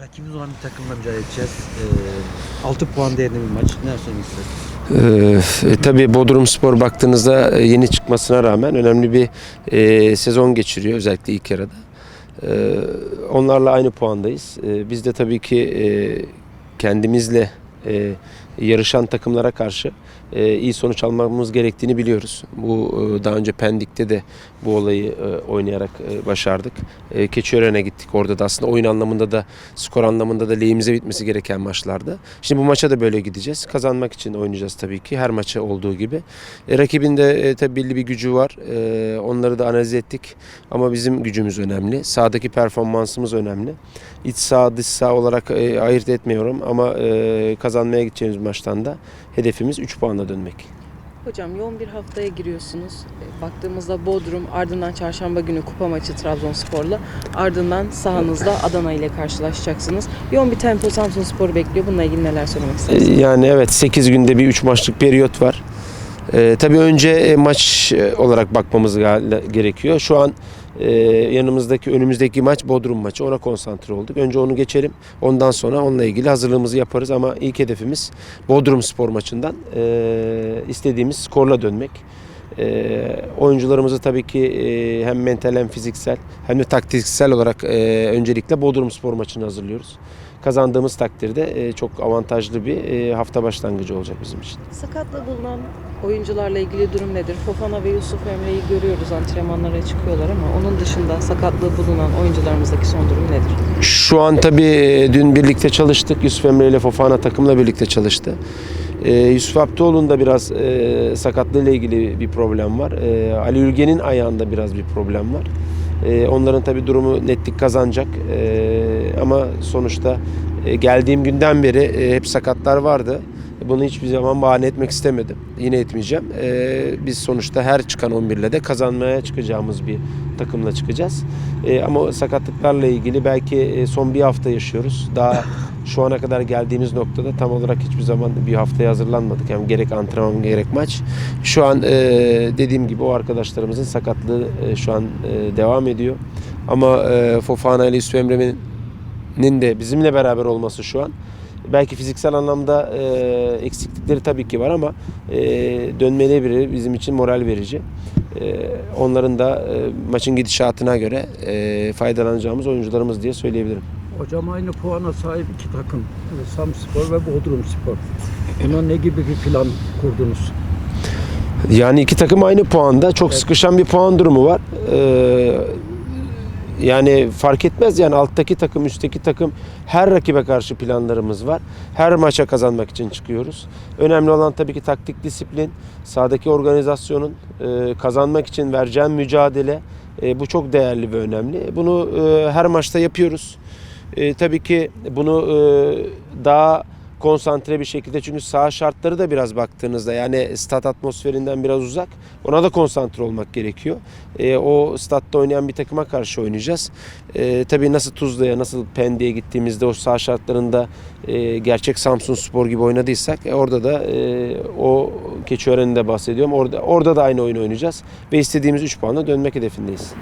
Rakibimiz olan bir takımla mücadele edeceğiz. Ee, 6 puan değerinde bir maç. Ne söylemek istersiniz? Ee, e, tabii Bodrum Spor baktığınızda e, yeni çıkmasına rağmen önemli bir e, sezon geçiriyor özellikle ilk yarıda. Ee, onlarla aynı puandayız. Ee, biz de tabii ki e, kendimizle e, yarışan takımlara karşı e, iyi sonuç almamız gerektiğini biliyoruz. Bu e, daha önce Pendik'te de bu olayı e, oynayarak e, başardık. Keçiören'e gittik. Orada da aslında oyun anlamında da skor anlamında da lehimize bitmesi gereken maçlardı. Şimdi bu maça da böyle gideceğiz. Kazanmak için oynayacağız tabii ki her maça olduğu gibi. Rakibin de tabii belli bir gücü var. Onları da analiz ettik. Ama bizim gücümüz önemli. Sahadaki performansımız önemli. İç saha dış saha olarak ayırt etmiyorum ama kazanmaya gideceğimiz maçtan da hedefimiz 3 puanla dönmek. Hocam yoğun bir haftaya giriyorsunuz. E, Baktığımızda Bodrum, ardından çarşamba günü kupa maçı Trabzonspor'la, ardından sahanızda Adana ile karşılaşacaksınız. Yoğun bir tempo Samsunspor bekliyor. Bununla ilgili neler söylemek E, istersiniz? Yani evet 8 günde bir 3 maçlık periyot var. E, tabii önce e, maç e, olarak bakmamız gerekiyor. Şu an e, yanımızdaki önümüzdeki maç Bodrum maçı. Ona konsantre olduk. Önce onu geçelim. Ondan sonra onunla ilgili hazırlığımızı yaparız ama ilk hedefimiz Bodrum Spor maçından e, istediğimiz skorla dönmek. E, oyuncularımızı tabii ki e, hem mental hem fiziksel hem de taktiksel olarak e, öncelikle Bodrum Spor maçını hazırlıyoruz. Kazandığımız takdirde e, çok avantajlı bir e, hafta başlangıcı olacak bizim için. Sakatla bulunan oyuncularla ilgili durum nedir? Fofana ve Yusuf Emre'yi görüyoruz antrenmanlara çıkıyorlar ama onun dışında sakatlığı bulunan oyuncularımızdaki son durum nedir? Şu an tabii e, dün birlikte çalıştık. Yusuf Emre ile Fofana takımla birlikte çalıştı. Ee, Yusuf Abdioğlu'nda biraz e, sakatlığıyla ilgili bir problem var. Ee, Ali Ülgen'in ayağında biraz bir problem var. Ee, onların tabii durumu netlik kazanacak. Ee, ama sonuçta e, geldiğim günden beri e, hep sakatlar vardı. Bunu hiçbir zaman bahane etmek istemedim. Yine etmeyeceğim. Ee, biz sonuçta her çıkan 11 ile de kazanmaya çıkacağımız bir takımla çıkacağız. Ee, ama sakatlıklarla ilgili belki e, son bir hafta yaşıyoruz. Daha şu ana kadar geldiğimiz noktada tam olarak hiçbir zaman bir haftaya hazırlanmadık. Yani gerek antrenman gerek maç. Şu an e, dediğim gibi o arkadaşlarımızın sakatlığı e, şu an e, devam ediyor. Ama e, Fofana ile Yusuf Emre'nin de bizimle beraber olması şu an belki fiziksel anlamda e, eksiklikleri tabii ki var ama e, dönmeleri bizim için moral verici. E, onların da e, maçın gidişatına göre e, faydalanacağımız oyuncularımız diye söyleyebilirim. Hocam aynı puana sahip iki takım. Samspor ve Bodrum Spor. Buna ne gibi bir plan kurdunuz? Yani iki takım aynı puanda. Çok sıkışan bir puan durumu var. Ee, yani fark etmez yani alttaki takım, üstteki takım her rakibe karşı planlarımız var. Her maça kazanmak için çıkıyoruz. Önemli olan tabii ki taktik disiplin, sahadaki organizasyonun e, kazanmak için vereceğim mücadele. E, bu çok değerli ve önemli. Bunu e, her maçta yapıyoruz. E, tabii ki bunu e, daha konsantre bir şekilde çünkü saha şartları da biraz baktığınızda yani stat atmosferinden biraz uzak. Ona da konsantre olmak gerekiyor. E, o statta oynayan bir takıma karşı oynayacağız. E, tabii nasıl Tuzla'ya, nasıl Pendik'e gittiğimizde o saha şartlarında e, gerçek Samsun Spor gibi oynadıysak e, orada da e, o Keçiören'i de bahsediyorum. Orada orada da aynı oyunu oynayacağız ve istediğimiz 3 puanla dönmek hedefindeyiz.